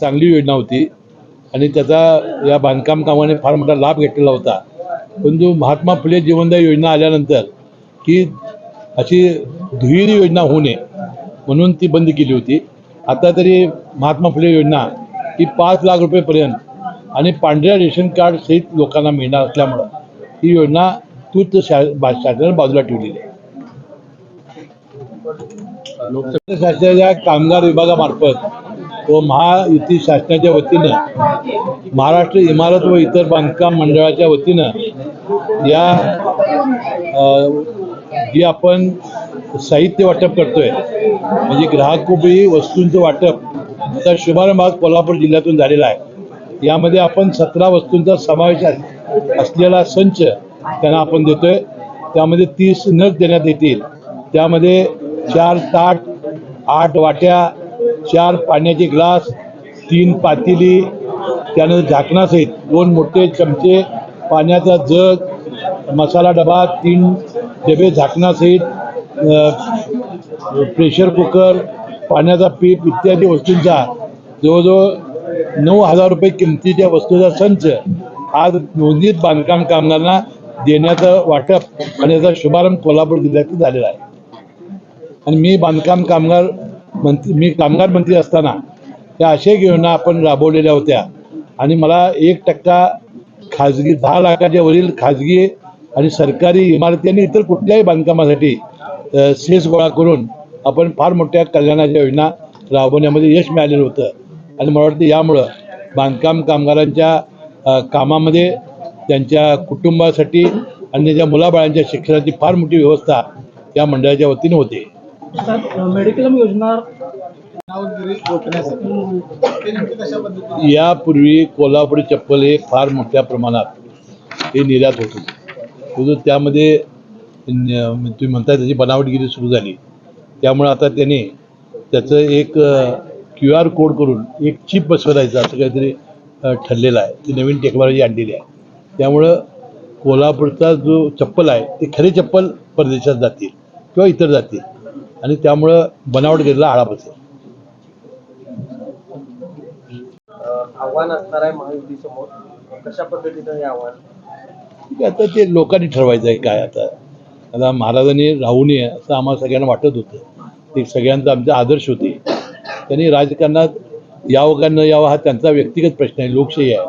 चांगली योजना होती. आणि त्याचा या बांधकाम कामाने फार मोठा लाभ घेतलेला होता. परंतु महात्मा फुले जीवनदायी योजना आल्यानंतर की अशी दुहेरी योजना होऊ नये म्हणून ती बंद केली होती. आता तरी महात्मा फुले योजना ही पाच लाख रुपयेपर्यंत आणि पांढऱ्या रेशन कार्ड सहित लोकांना मिळणार असल्यामुळं ही योजना तूर्त शा शासनाने बाजूला ठेवलेली आहे. लोकसभा शासनाच्या कामगार विभागामार्फत व महायुती शासनाच्या वतीनं महाराष्ट्र इमारत व इतर बांधकाम मंडळाच्या वतीनं या जी आपण साहित्य वाटप करतोय म्हणजे ग्राहकोपी वस्तूंचं वाटप तर शुभारंभ आज कोल्हापूर जिल्ह्यातून झालेला आहे. यामध्ये आपण सतरा वस्तूंचा समावेश असलेला संच त्यांना आपण देतोय. त्यामध्ये तीस नग देण्यात येतील. त्यामध्ये चार ताट आठ वाट्या चार पाण्याचे ग्लास तीन पातेली त्यानंतर झाकणासहित दोन मोठे चमचे पाण्याचा जग मसाला डबा तीन डबे झाकणासहित प्रेशर कुकर पाण्याचा पीप इत्यादी वस्तूंचा जवळजवळ नऊ हजार रुपये किमतीच्या वस्तूचा संच आज नोंदणीत बांधकाम कामगारांना देण्याचं वाटप आणि याचा शुभारंभ कोल्हापूर जिल्ह्यात झालेला आहे. आणि मी बांधकाम कामगार मंत्री मी कामगार मंत्री असताना त्या अशा योजना आपण राबवलेल्या होत्या. आणि मला एक टक्का खाजगी दहा लाखाच्या वरील खाजगी आणि सरकारी इमारती आणि इतर कुठल्याही बांधकामासाठी सेस गोळा करून आपण फार मोठ्या कल्याणाच्या योजना राबवण्यामध्ये यश मिळालेलं होतं. आणि मला वाटतं यामुळं बांधकाम कामगारांच्या कामामध्ये त्यांच्या कुटुंबासाठी आणि त्यांच्या मुलाबाळांच्या शिक्षणाची फार मोठी व्यवस्था या मंडळाच्या वतीने होते. मेडिक्लेम योजना यापूर्वी कोल्हापुरी चप्पल हे फार मोठ्या प्रमाणात हे निर्यात होत होते. परंतु त्यामध्ये तुम्ही म्हणताय त्याची बनावटगिरी सुरू झाली. त्यामुळे आता त्याने त्याचं एक क्यू आर कोड करून एक चिप बसवायचं असं काहीतरी ठरलेलं आहे. ती नवीन टेक्नॉलॉजी आणलेली आहे. त्यामुळं कोल्हापूरचा जो चप्पल आहे ते खरे चप्पल परदेशात जातील किंवा इतर जातील. आणि त्यामुळं बनावटगिरीला आळा बसेल आव्हान असणार आहे महायुतीसमोर. कशा पद्धतीनं हे आव्हान? आता ते लोकांनी ठरवायचं आहे काय आता. आता महाराजांनी राहू नये असं आम्हाला सगळ्यांना वाटत होतं. ते सगळ्यांचा आमचा आदर्श होते. त्यांनी राजकारणात यावं का न यावं हा त्यांचा व्यक्तिगत प्रश्न आहे लोकशाही आहे.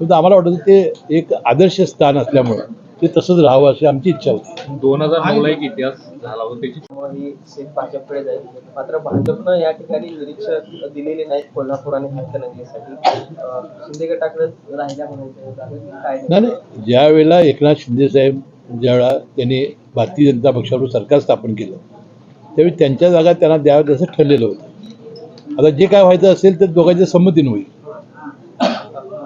परंतु आम्हाला वाटतं ते एक आदर्श स्थान असल्यामुळं. ते तसंच राहावं अशी आमची इच्छा होती. दोन हजार नऊला एक इतिहास झाला होता त्याची. ही सीट भाजपकडे जाईल मात्र भाजपनं या ठिकाणी निरीक्षक दिलेले नाहीत कोल्हापूर आणि हातकणंगलेसाठी अं, शिंदे गटाकडे राहिल्या म्हणायचं काय नाही. नाही ज्या वेळेला एकनाथ शिंदे साहेब ज्यावेळेला त्यांनी भारतीय जनता पक्षावर सरकार स्थापन केलं त्यावेळी त्यांच्या जागा त्यांना द्याव्यात असं ठरलेलं होतं. आता जे काय व्हायचं असेल तर दोघांच्या संमतीनं होईल.